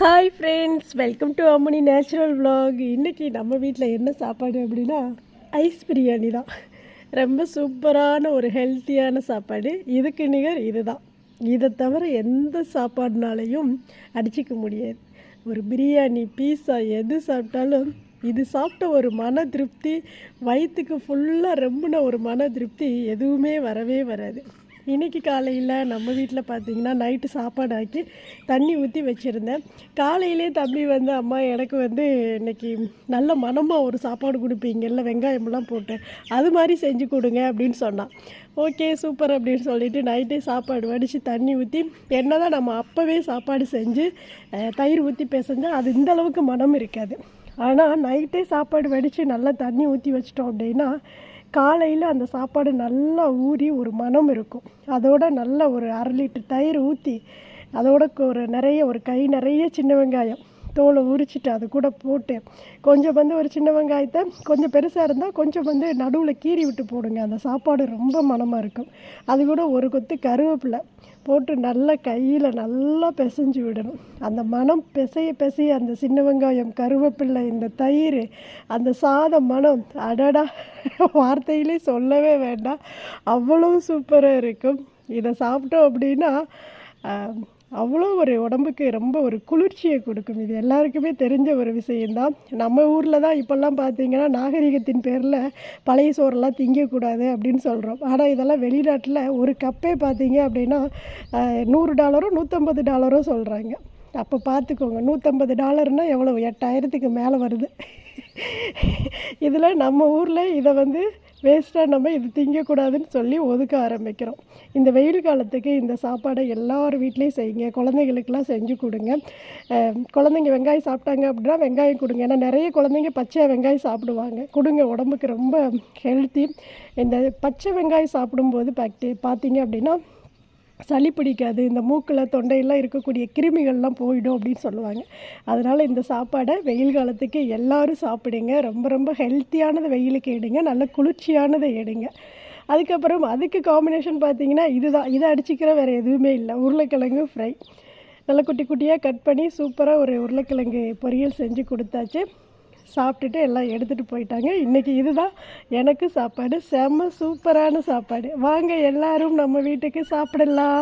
Hi friends welcome to Ammani natural vlog இன்றைக்கி நம்ம வீட்டில் என்ன சாப்பாடு அப்படின்னா ஐஸ் பிரியாணி தான். ரொம்ப சூப்பரான ஒரு ஹெல்த்தியான சாப்பாடு. இதுக்கு நிகர் இதுதான். இதை தவிர எந்த சாப்பாடுனாலையும் அடிச்சிக்க முடியாது. ஒரு பிரியாணி பீஸா எது சாப்பிட்டாலும் இது சாப்பிட்ட ஒரு மன திருப்தி வயிற்றுக்கு ஃபுல்லாக ரொம்பின ஒரு மன திருப்தி எதுவுமே வரவே வராது. இன்றைக்கி காலையில் நம்ம வீட்டில் பார்த்தீங்கன்னா நைட்டு சாப்பாடு ஆக்கி தண்ணி ஊற்றி வச்சுருந்தேன். காலையிலே தம்பி வந்து அம்மா எனக்கு வந்து இன்னைக்கு நல்ல மனமாக ஒரு சாப்பாடு கொடுப்பீங்கல்ல வெங்காயமெல்லாம் போட்டு அது மாதிரி செஞ்சு கொடுங்க அப்படின்னு சொன்னான். ஓகே சூப்பர் அப்படின்னு சொல்லிட்டு நைட்டே சாப்பாடு வடித்து தண்ணி ஊற்றி என்ன தான் நம்ம அப்போவே சாப்பாடு செஞ்சு தயிர் ஊற்றி பேசஞ்சால் அது இந்த அளவுக்கு மனம் இருக்காது. ஆனால் நைட்டே சாப்பாடு வடித்து நல்லா தண்ணி ஊற்றி வச்சிட்டோம் அப்படின்னா காலையில் அந்த சாப்பாடு நல்லா ஊறி ஒரு மனம் இருக்கும். அதோட நல்ல ஒரு அரை லிட்டர் தயிர் ஊற்றி அதோட ஒரு நிறைய ஒரு கை நிறைய சின்ன வெங்காயம் தோலை உரிச்சிட்டு அது கூட போட்டு கொஞ்சம் வந்து ஒரு சின்ன வெங்காயத்தை கொஞ்சம் பெருசாக இருந்தால் கொஞ்சம் வந்து நடுவில் கீறி விட்டு போடுங்க. அந்த சாப்பாடு ரொம்ப மணமாக இருக்கும். அது கூட ஒரு கொத்து கருவேப்பிலை போட்டு நல்லா கையில் நல்லா பிசைஞ்சு விடணும். அந்த மனம் பிசைய பிசைய அந்த சின்ன வெங்காயம் கருவேப்பிள்ளை இந்த தயிர் அந்த சாதம் மனம் அடடா வார்த்தையிலே சொல்லவே வேண்டாம். அவ்வளோ சூப்பராக இருக்கும். இதை சாப்பிட்டோம் அப்படின்னா அவ்வளோ ஒரு உடம்புக்கு ரொம்ப ஒரு குளிர்ச்சியை கொடுக்கும். இது எல்லாருக்குமே தெரிஞ்ச ஒரு விஷயந்தான் நம்ம ஊரில் தான் இப்போல்லாம் பார்த்தீங்கன்னா நாகரிகத்தின் பேரில் பழைய சோறெல்லாம் திங்கக்கூடாது அப்படின்னு சொல்கிறோம் ஆனால் இதெல்லாம் வெளிநாட்டில் ஒரு கப்பே பார்த்தீங்க அப்படின்னா நூறு டாலரும் நூற்றம்பது டாலரும் சொல்கிறாங்க அப்போ பார்த்துக்கோங்க நூற்றம்பது டாலர்னால் எவ்வளோ எட்டாயிரத்துக்கு மேலே வருது. இதில் நம்ம ஊரில் இதை வந்து வேஸ்ட்டாக நம்ம இது திங்கக்கூடாதுன்னு சொல்லி ஒதுக்க ஆரம்பிக்கிறோம். இந்த வெயில் காலத்துக்கு இந்த சாப்பாடை எல்லார் வீட்லேயும் செய்யுங்க. குழந்தைங்களுக்கெல்லாம் செஞ்சு கொடுங்க. குழந்தைங்க வெங்காயம் சாப்பிட்டாங்க அப்படின்னா வெங்காயம் கொடுங்க. ஏன்னா நிறைய குழந்தைங்க பச்சை வெங்காயம் சாப்பிடுவாங்க. கொடுங்க. உடம்புக்கு ரொம்ப ஹெல்த்தி இந்த பச்சை வெங்காயம் சாப்பிடும்போது பாக்டி பார்த்தீங்க அப்படின்னா சளி பிடிக்காது இந்த மூக்கில் தொண்டையெல்லாம் இருக்கக்கூடிய கிருமிகள்லாம் போயிடும் அப்படின்னு சொல்லுவாங்க. அதனால் இந்த சாப்பாடை வெயில் காலத்துக்கு எல்லோரும் சாப்பிடுங்க. ரொம்ப ரொம்ப ஹெல்த்தியானதை வெயிலுக்கு எடுங்க. நல்ல குளிர்ச்சியானதை எடுங்க. அதுக்கப்புறம் அதுக்கு காம்பினேஷன் பார்த்தீங்கன்னா இதுதான். இதை அடிச்சிக்கிற வேறு எதுவுமே இல்லை. உருளைக்கிழங்கு ஃப்ரை நல்லா குட்டி குட்டியாக கட் பண்ணி சூப்பராக ஒரு உருளைக்கிழங்கு பொரியல் செஞ்சு கொடுத்தாச்சு. சாப்பிட்டுட்டு எல்லாம் எடுத்துகிட்டு போயிட்டாங்க. இன்றைக்கி இதுதான் எனக்கு சாப்பாடு. செம்ம சூப்பரான சாப்பாடு. வாங்க எல்லாரும் நம்ம வீட்டுக்கு சாப்பிடலாம்.